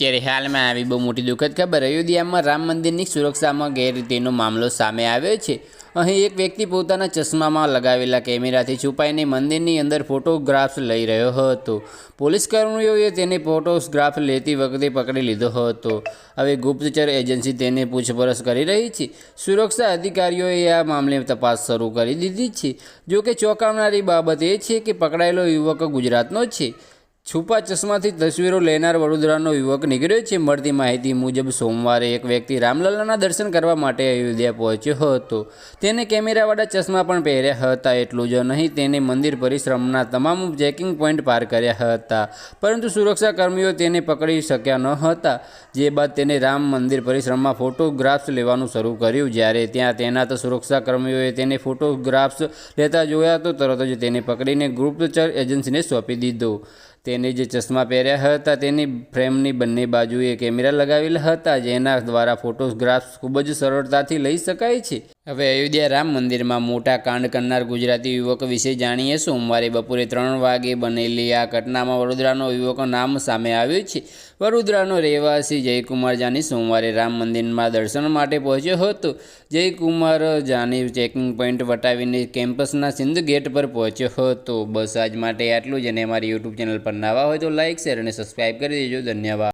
અત્યારે હાલમાં આવી બહુ મોટી દુઃખદ ખબર. અયોધ્યામાં રામ મંદિરની સુરક્ષામાં ગેરરીતિનો મામલો સામે આવ્યો છે. અહીં એક વ્યક્તિ પોતાના ચશ્મામાં લગાવેલા કેમેરાથી છુપાઈને મંદિરની અંદર ફોટોગ્રાફ્સ લઈ રહ્યો હતો. પોલીસ કર્મીઓએ તેને ફોટોગ્રાફ લેતી વખતે પકડી લીધો હતો. હવે ગુપ્તચર એજન્સી તેને પૂછપરછ કરી રહી છે. સુરક્ષા અધિકારીઓએ આ મામલે તપાસ શરૂ કરી દીધી છે. જોકે ચોંકાવનારી બાબત એ છે કે પકડાયેલો યુવક ગુજરાતનો છે. છુપા ચશ્માથી તસવીરો લેનાર વડોદરાનો યુવક નીકળ્યો છે. મળતી માહિતી મુજબ સોમવારે એક વ્યક્તિ રામલલ્લાના દર્શન કરવા માટે અયોધ્યા પહોંચ્યો હતો. તેને કેમેરાવાળા ચશ્મા પણ પહેર્યા હતા. એટલું જ નહીં, તેને મંદિર પરિશ્રમના તમામ ચેકિંગ પોઈન્ટ પાર કર્યા હતા. પરંતુ સુરક્ષા કર્મીઓ તેને પકડી શક્યા ન હતા. જે બાદ તેને રામ મંદિર પરિશ્રમમાં ફોટોગ્રાફ્સ લેવાનું શરૂ કર્યું. જ્યારે ત્યાં તૈનાત સુરક્ષા કર્મીઓએ તેને ફોટોગ્રાફ્સ લેતા જોયા તો તરત જ તેને પકડીને ગુપ્તચર એજન્સીને સોંપી દીધો. તેને જે ચશ્મા પહેર્યા હતા, તેની ફ્રેમની બંને બાજુએ કેમેરા લગાવેલા હતા, જેના દ્વારા ફોટોગ્રાફ્સ ખૂબ જ સરળતાથી લઈ શકાય છે. હવે અયોધ્યા રામ મંદિરમાં મોટા કાંડ કરનાર ગુજરાતી યુવક વિશે જાણીએ સોમવારે બપોરે ત્રણ વાગે બનેલી આ ઘટનામાં વડોદરાનો યુવક નામ સામે આવ્યું છે. વડોદરાનો રહેવાસી જયકુમાર જાની સોમવારે રામ મંદિરમાં દર્શન માટે પહોંચ્યો હતો. જયકુમાર જાની ચેકિંગ પોઈન્ટ વટાવીને કેમ્પસના સિંધ ગેટ પર પહોંચ્યો હતો. બસ આજ માટે આટલું જ અને અમારી યુટ્યુબ ચેનલ પર નવા હોય તો લાઇક શેર અને સબસ્ક્રાઈબ કરી દેજો. ધન્યવાદ.